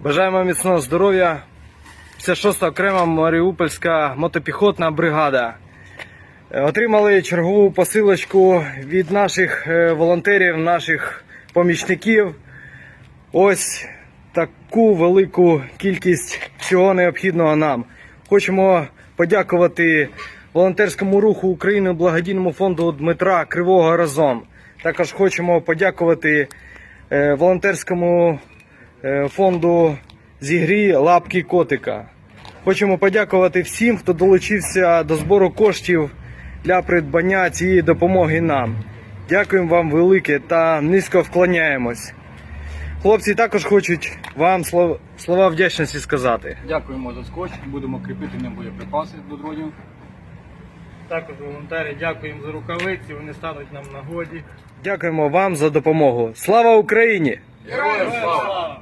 Бажаємо міцного здоров'я. 56 окрема Маріупольська мотопіхотна бригада. Е, Отримали чергову посилочку від наших е, волонтерів, наших помічників. Ось таку велику кількість всього необхідного нам. Хочемо подякувати волонтерському руху України благодійному фонду Дмитра Кривого разом. Також хочемо подякувати е, волонтерському фонду зігрі Лапки Котика. Хочемо подякувати всім, хто долучився до збору коштів для придбання цієї допомоги нам. Дякуємо вам велике та низько вклоняємось. Хлопці також хочуть вам слов- слова вдячності сказати. Дякуємо за скотч, будемо кріпити ним боєприпаси до дронів. Також волонтери дякуємо за рукавиці, вони стануть нам нагоді. Дякуємо вам за допомогу. Слава Україні! Героям слава!